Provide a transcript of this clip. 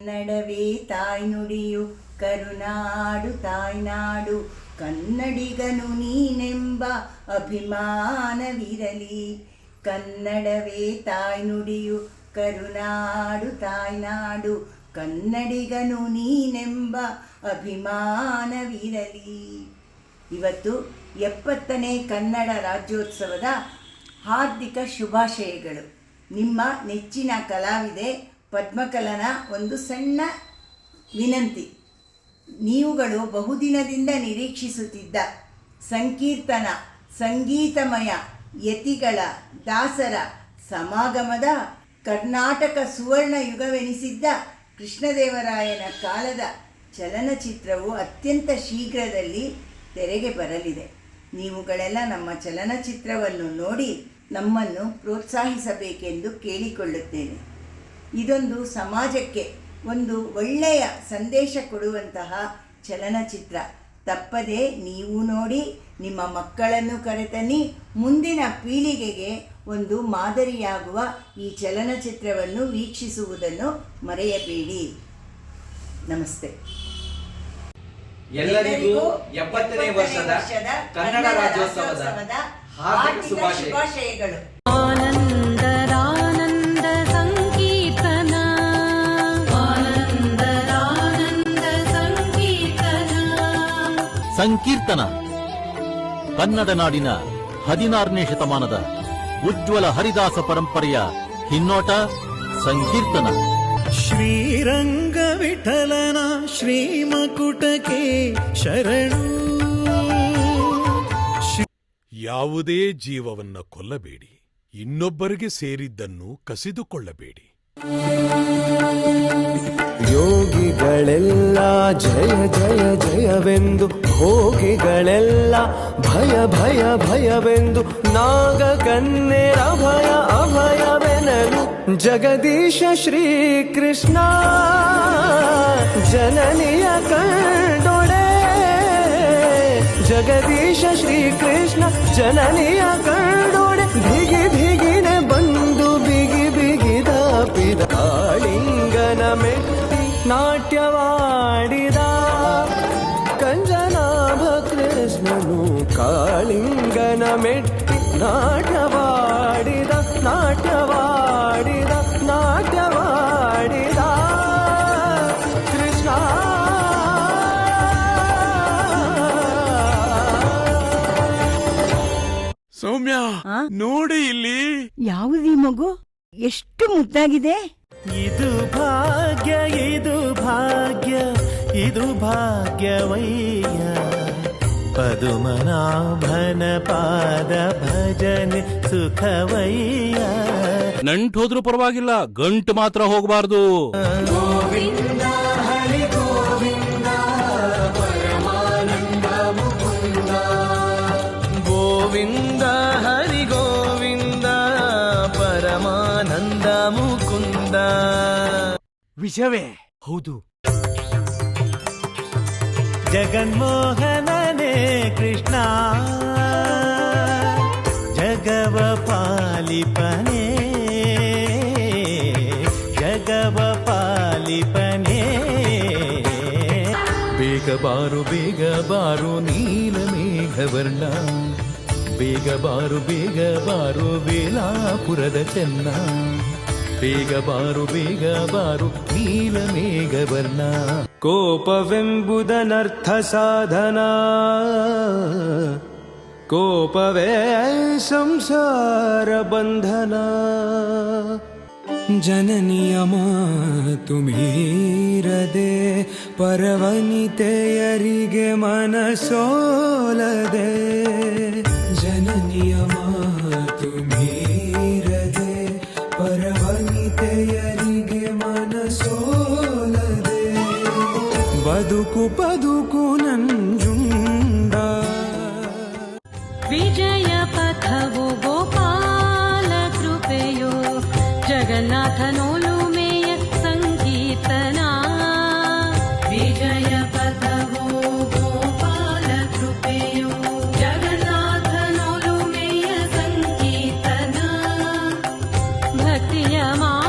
ಕನ್ನಡವೇ ತಾಯ್ನುಡಿಯು ಕರುನಾಡು ತಾಯ್ನಾಡು ಕನ್ನಡಿಗನು ನೀನೆಂಬ ಅಭಿಮಾನವಿರಲಿ. ಕನ್ನಡವೇ ತಾಯ್ನುಡಿಯು ಕರುನಾಡು ತಾಯ್ನಾಡು ಕನ್ನಡಿಗನು ನೀನೆಂಬ ಅಭಿಮಾನವಿರಲಿ. ಇವತ್ತು ಎಪ್ಪತ್ತನೇ ಕನ್ನಡ ರಾಜ್ಯೋತ್ಸವದ ಹಾರ್ದಿಕ ಶುಭಾಶಯಗಳು. ನಿಮ್ಮ ನೆಚ್ಚಿನ ಕಲಾವಿದೆ ಪದ್ಮಕಲನ ಒಂದು ಸಣ್ಣ ವಿನಂತಿ. ನೀವುಗಳು ಬಹುದಿನದಿಂದ ನಿರೀಕ್ಷಿಸುತ್ತಿದ್ದ ಸಂಕೀರ್ತನ, ಸಂಗೀತಮಯ ಯತಿಗಳ ದಾಸರ ಸಮಾಗಮದ ಕರ್ನಾಟಕ ಸುವರ್ಣ ಯುಗವೆನಿಸಿದ್ದ ಕೃಷ್ಣದೇವರಾಯನ ಕಾಲದ ಚಲನಚಿತ್ರವು ಅತ್ಯಂತ ಶೀಘ್ರದಲ್ಲಿ ತೆರೆಗೆ ಬರಲಿದೆ. ನೀವುಗಳೆಲ್ಲ ನಮ್ಮ ಚಲನಚಿತ್ರವನ್ನು ನೋಡಿ ನಮ್ಮನ್ನು ಪ್ರೋತ್ಸಾಹಿಸಬೇಕೆಂದು ಕೇಳಿಕೊಳ್ಳುತ್ತೇನೆ. ಇದೊಂದು ಸಮಾಜಕ್ಕೆ ಒಂದು ಒಳ್ಳೆಯ ಸಂದೇಶ ಕೊಡುವಂತಹ ಚಲನಚಿತ್ರ. ತಪ್ಪದೆ ನೀವು ನೋಡಿ ನಿಮ್ಮ ಮಕ್ಕಳನ್ನು ಕರೆತನ್ನಿ ಮುಂದಿನ ಪೀಳಿಗೆಗೆ ಒಂದು ಮಾದರಿಯಾಗುವ ಈ ಚಲನಚಿತ್ರವನ್ನು ವೀಕ್ಷಿಸುವುದನ್ನು ಮರೆಯಬೇಡಿ. ನಮಸ್ತೆ. ಎಲ್ಲರಿಗೂ ಎಪ್ಪತ್ತನೇ ವರ್ಷದ ಕನ್ನಡ ರಾಜ್ಯೋತ್ಸವದ ಹಾರ್ದಿಕ ಶುಭಾಶಯಗಳು. ಸಂಕೀರ್ತನ. ಕನ್ನಡ ನಾಡಿನ ಹದಿನಾರನೇ ಶತಮಾನದ ಉಜ್ವಲ ಹರಿದಾಸ ಪರಂಪರೆಯ ಹಿನ್ನೋಟ ಸಂಕೀರ್ತನ. ಶ್ರೀರಂಗ ವಿಠಲನ ಶ್ರೀಮಕುಟಕೆ ಶರಣು. ಯಾವುದೇ ಜೀವವನ್ನ ಕೊಲ್ಲಬೇಡಿ. ಇನ್ನೊಬ್ಬರಿಗೆ ಸೇರಿದ್ದನ್ನು ಕಸಿದುಕೊಳ್ಳಬೇಡಿ. ಯೋಗಿಗಳೆಲ್ಲ ಜಯ ಜಯ ಜಯವೆಂದು ಭೋಗಿಗಳೆಲ್ಲ ಭಯ ಭಯ, ಭಯವೆಂದು ನಾಗ ಕನ್ನೆರ ಭಯ ಅಭಯವೆನಲು ಜಗದೀಶ ಶ್ರೀ ಕೃಷ್ಣ ಜನನಿಯ ಕಂಡೊಡೆ ಜಗದೀಶ ಶ್ರೀಕೃಷ್ಣ, ಜನನಿಯ ಕಂಡೊಡೆ ಬಿಗಿ ಬಿಗಿನೆ ಬಂದು ಬಿಗಿ ಬಿಗಿದ ಪಿದಾಳಿಂಗನ ಮೆಟ್ಟಿ ನಾಟ್ಯವಾಡಿದ ಮೆಟ್ಟಿ ನಾಟವಾಡಿದ ನಾಟವಾಡಿದ ನಾಟವಾಡಿದ. ಕೃಷ್ಣ. ಸೌಮ್ಯ ನೋಡಿ ಇಲ್ಲಿ. ಯಾವುದೀ ಮಗು? ಎಷ್ಟು ಮುದ್ದಾಗಿದೆ. ಇದು ಭಾಗ್ಯ ಇದು ಭಾಗ್ಯ ಇದು ಭಾಗ್ಯವಯ್ಯ. ಪದುಮನಾಭನ ಪಾದ ಭಜನೆ ಸುಖವಯ್ಯ. ನಂಟು ಹೋದ್ರೂ ಪರವಾಗಿಲ್ಲ ಗಂಟು ಮಾತ್ರ ಹೋಗಬಾರ್ದು. ಗೋವಿಂದ ಹರಿ ಗೋವಿಂದ ಪರಮಾನಂದ ಮುಕುಂದ. ಗೋವಿಂದ ಹರಿ ಗೋವಿಂದ ಪರಮಾನಂದ ಮುಕುಂದ. ವಿಷವೇ. ಹೌದು. ಜಗನ್ಮೋಹನನೇ ಕೃಷ್ಣ. ಜಗವ ಪಾಲಿಪನೆ. ಜಗವ ಪಾಲಿಪನೆ. ಬೇಗ ಬಾರು ಬೇಗ ಬಾರು, ನೀಲ ಮೇಘವರ್ಣ. ಬೇಗ ಬಾರು ಬೇಗ ಬಾರು, ವೇಲಾಪುರದ ಚೆನ್ನ. ಬೇಗ ಬಾರು ಬೇಗ ಬಾರು, ನೀಲ ಮೇಘವರ್ಣ ಕೋಪವೆಂಬುದನರ್ಥ ಸಾಧನ. ಕೋಪವೇ ಸಂಸಾರ ಬಂಧನ. ಜನನಿಯ ಮಾತು ಮೀರದೆ, ಪರವನಿತೆಯರಿಗೆ ಮನಸೋಲದೆ, ಜನನಿಯ ಮಾತು ಪ್ರೀತೆಯರಿಗೆ ಮನಸೋಲದೆ ಬದುಕು ಬದುಕು ನಂಜುಂಡ ವಿಜಯ ಪಥವು ಗೋಪಾಲ ಕೃಪೆಯೋ जगन्नाथनो 什么？